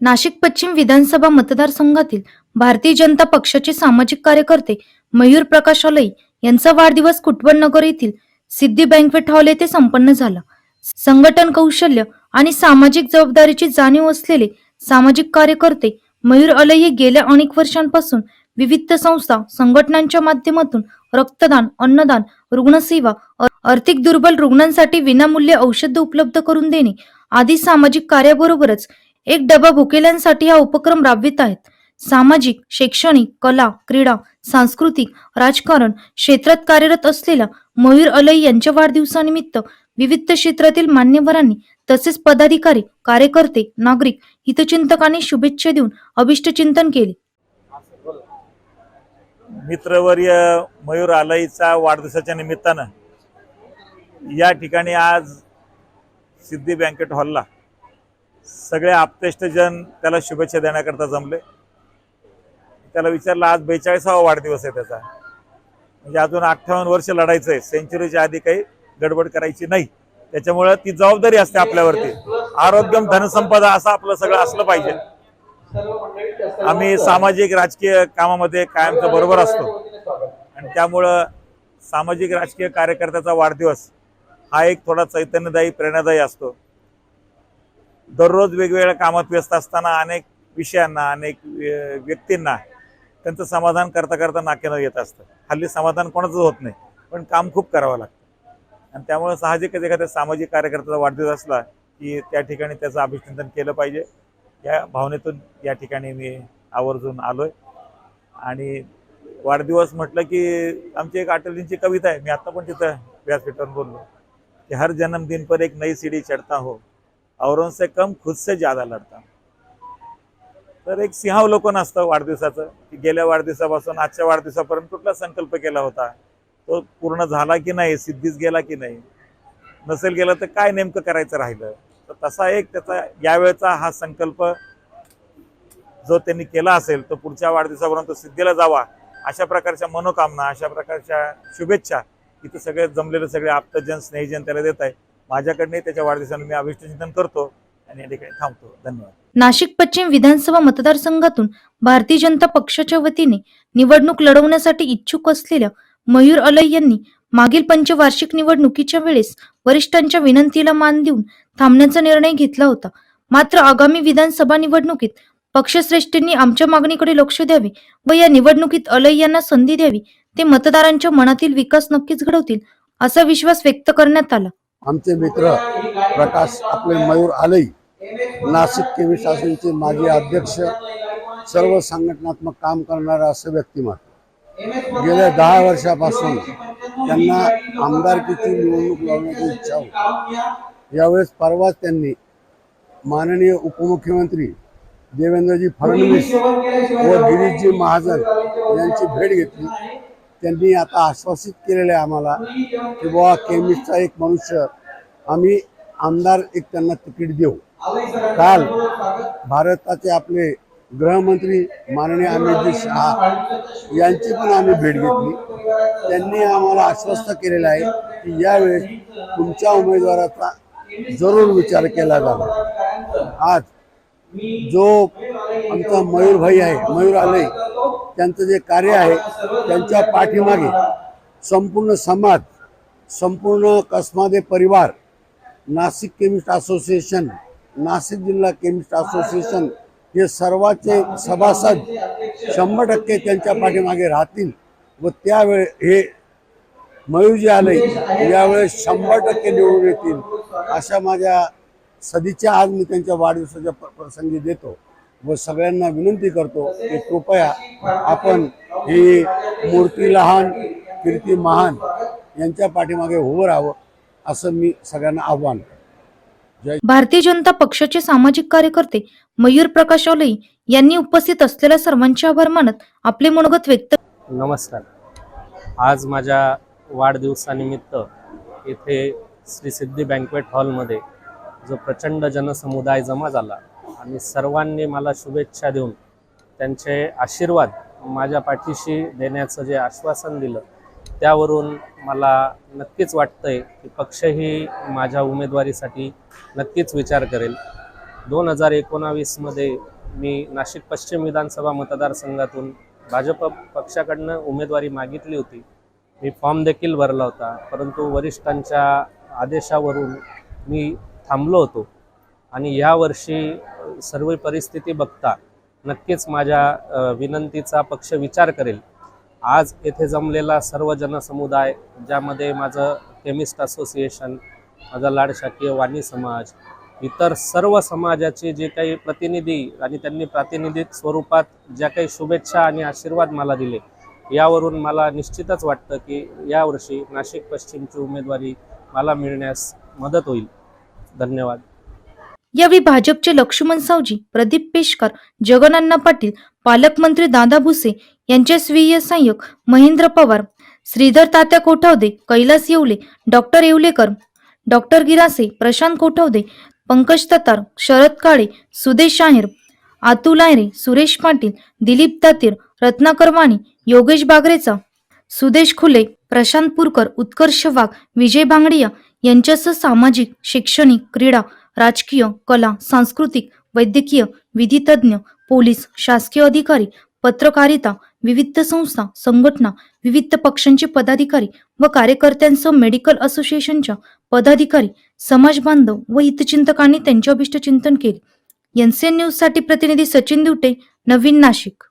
नाशिक पश्चिम विधानसभा मतदारसंघातील भारतीय जनता पक्षाचे सामाजिक कार्यकर्ते मयूर प्रकाश अलई यांचा वाढदिवस कुटबन नगर येथील सिद्धी बँकवेट हॉल येथे संपन्न झाला. संघटन कौशल्य आणि सामाजिक जबाबदारीची जाणीव असलेले सामाजिक कार्यकर्ते मयूर अलई हे गेल्या अनेक वर्षांपासून विविध संस्था संघटनांच्या माध्यमातून रक्तदान अन्नदान रुग्णसेवा आर्थिक दुर्बल रुग्णांसाठी विनामूल्य औषध उपलब्ध करून देणे आदी सामाजिक कार्याबरोबरच एक डबा भुकेल्यांसाठी हा उपक्रम राबवित आहेत. सामाजिक शैक्षणिक कला क्रीडा सांस्कृतिक राजकारण क्षेत्रात कार्यरत असलेल्या मयूर अलई यांच्या वाढदिवसानिमित्त विविध क्षेत्रातील मान्यवरांनी तसेच पदाधिकारी कार्यकर्ते नागरिक हितचिंतकांनी शुभेच्छा देऊन अभिष्टचिंतन केले. मित्रवर्य मयूर अलईचा वाढदिवसाच्या निमित्तानं या ठिकाणी आज सिद्धी बँकेट हॉलला सगळे आप्तेष्टजन त्याला शुभेच्छा देण्याकरता जमले. त्याला विचारलं आज बेचाळीसावा वाढदिवस आहे त्याचा. म्हणजे अजून अठ्ठावन्न वर्ष लढायचं आहे. सेंचुरीच्या आधी काही गडबड करायची नाही. त्याच्यामुळं ती जबाबदारी असते आपल्यावरती. आरोग्यम धनसंपदा असं आपलं सगळं असलं पाहिजे. आम्ही सामाजिक राजकीय कामामध्ये कायमचं बरोबर असतो. आणि त्यामुळं सामाजिक राजकीय कार्यकर्त्याचा वाढदिवस हा एक थोडा चैतन्यदायी प्रेरणादायी असतो. दररोज वेगवेगळ्या कामात व्यस्त असताना अनेक विषयांना अनेक व्यक्तींना त्यांचं समाधान करता करता नाक्यानं येत असतं. हल्ली समाधान कोणाचंच होत नाही पण काम खूप करावं लागतं. आणि त्यामुळे साहजिकच एखाद्या सामाजिक कार्यकर्त्याचा वाढदिवस असला की त्या ठिकाणी त्याचं अभिनंदन केलं पाहिजे. या भावनेतून या ठिकाणी मी आवर्जून आलो आहे आणि वाढदिवस म्हटलं की आमची एक अटलजींची कविता आहे. मी आत्ता पण तिथं व्यासपीठावर बोललो. की हर जन्मदिन पर एक नई सीडी चढ़ता हो. औरों से कम खुद से ज्यादा लढता तर एक सिंहावलोकन असतं वाढदिवसाचं की गेल्या वाढदिवसापासून आजच्या वाढदिवसापर्यंत कुठला संकल्प केला होता? तो पूर्ण झाला की नाही? सिद्धीच गेला की नाही? नसेल गेला तर काय नेमकं करायचं राहिलं? तर तसा एक त्याचा यावेळचा हा संकल्प जो त्यांनी केला असेल तो पुढच्या वाढदिवसापर्यंत सिद्धीला जावा अशा प्रकारच्या मनोकामना अशा प्रकारच्या शुभेच्छा इथं सगळे जमलेले सगळे आप्तजन स्नेहीजन त्याला देत आहे माझ्याकडनं त्याच्या वाढदिवसानं मी अभिष्टचिंतन करतो आणि या ठिकाणी थांबतो. धन्यवाद. नाशिक पश्चिम विधानसभा मतदारसंघातून भारतीय जनता पक्षाच्या वतीने निवडणूक लढवण्यासाठी इच्छुक असलेल्या मयूर अलय यांनी मागील पंचवार्षिक निवडणुकीच्या वेळेस वरिष्ठांच्या विनंतीला मान देऊन थांबण्याचा निर्णय घेतला होता. मात्र आगामी विधानसभा निवडणुकीत पक्षश्रेष्ठींनी आमच्या मागणीकडे लक्ष द्यावे व या निवडणुकीत अलय यांना संधी द्यावी ते मतदारांच्या मनातील विकास नक्कीच घडवतील असा विश्वास व्यक्त करण्यात आला. आमचे मित्र प्रकाश आपले मयूर आलई नाशिक केवी शासनचे माजी अध्यक्ष सर्व संघटनात्मक काम करणारा असं व्यक्तिमत्व. गेल्या दहा वर्षापासून त्यांना आमदारकीची निवडणूक लावण्याची इच्छा होती. यावेळेस परवाच त्यांनी माननीय उपमुख्यमंत्री देवेंद्रजी फडणवीस व गिरीशजी महाजन यांची भेट घेतली. त्यांनी आता आश्वासित केलेलं आहे आम्हाला की बुवा केमिस्टचा एक मनुष्य आम्ही आमदार एक त्यांना तिकीट देऊ. काल भारताचे आपले गृहमंत्री माननीय अमितजी शहा यांची पण आम्ही भेट घेतली. त्यांनी आम्हाला आश्वस्त केलेलं आहे की यावेळेस तुमच्या उमेदवाराचा जरूर विचार केला जावा आज जो आमचा मयूर भाई आहे मयूर आलय त्यांचं जे कार्य आहे त्यांच्या पाठीमागे संपूर्ण समाज संपूर्ण कसमादे परिवार नाशिक केमिस्ट असोसिएशन नाशिक जिल्हा केमिस्ट असोसिएशन हे सर्वाचे सभासद शंभर टक्के त्यांच्या पाठीमागे राहतील व त्यावेळे हे मयूरजी आले यावेळेस शंभर टक्के निवडून येतील अशा माझ्या सदिच्छा आज मी त्यांच्या वाढदिवसाच्या प्र- प्रसंगी देतो. व सगळ्यांना विनंती करतो की कृपया आपण ही मूर्ती लहान कीर्ती महान यांच्या पाठीमागे उभं राहावं असं मी सगळ्यांना आव्हान भारतीय जनता पक्षाचे सामाजिक कार्यकर्ते मयूर प्रकाश अलई यांनी उपस्थित असलेल्या सर्वांचे आभार मानत आपले मनोगत व्यक्त नमस्कार. आज माझ्या वाढदिवसानिमित्त येथे श्री सिद्धी बँकवेट हॉलमध्ये जो प्रचंड जनसमुदाय जमा झाला आणि सर्वांनी मला शुभेच्छा देऊन त्यांचे आशीर्वाद माझ्या पाठीशी देण्याचं जे आश्वासन दिलं त्यावरून मला नक्कीच वाटतंय की पक्षही माझ्या उमेदवारीसाठी नक्कीच विचार करेल. दोन हजार एकोणावीसमध्ये मी नाशिक पश्चिम विधानसभा मतदारसंघातून भाजप पक्षाकडनं उमेदवारी मागितली होती. मी फॉर्म देखील भरला होता परंतु वरिष्ठांच्या आदेशावरून मी थांबलो होतो. आणि यावर्षी सर्व परिस्थिती बघता नक्कीच माझ्या विनंतीचा पक्ष विचार करेल. आज येथे जमलेला सर्व जनसमुदाय ज्यामध्ये माझं केमिस्ट असोसिएशन माझा लाड शाकीय वाणी समाज इतर सर्व समाजाचे जे काही प्रतिनिधी आणि त्यांनी प्रातिनिधिक स्वरूपात ज्या काही शुभेच्छा आणि आशीर्वाद मला दिले यावरून मला निश्चितच वाटतं की यावर्षी नाशिक पश्चिमची उमेदवारी मला मिळण्यास मदत होईल. धन्यवाद. यावेळी भाजपचे लक्ष्मण सावजी प्रदीप पेशकर जगनाण्णा पाटील पालकमंत्री दादा भुसे यांचे स्वीय सहाय्यक महेंद्र पवार श्रीधर तात्या कोठावदे कैलास येवले डॉक्टर येवलेकर डॉक्टर गिरासे प्रशांत कोठावदे पंकज ततार शरद काळे सुदेश शाहीर अतुल आयरे सुरेश पाटील दिलीप तातीर रत्नाकर वाणी योगेश बागरेचा सुदेश खुले प्रशांत पुरकर उत्कर्ष वाघ विजय बांगडिया यांच्यासह सामाजिक शैक्षणिक क्रीडा राजकीय कला सांस्कृतिक वैद्यकीय विधितज्ञ पोलीस शासकीय अधिकारी पत्रकारिता विविध संस्था संघटना विविध पक्षांचे पदाधिकारी व कार्यकर्त्यांसह मेडिकल असोसिएशनच्या पदाधिकारी समाज बांधव व हितचिंतकांनी त्यांचे अभिष्ट चिंतन केले. एनसीएन न्यूजसाठी प्रतिनिधी सचिन दिवटे नवीन नाशिक.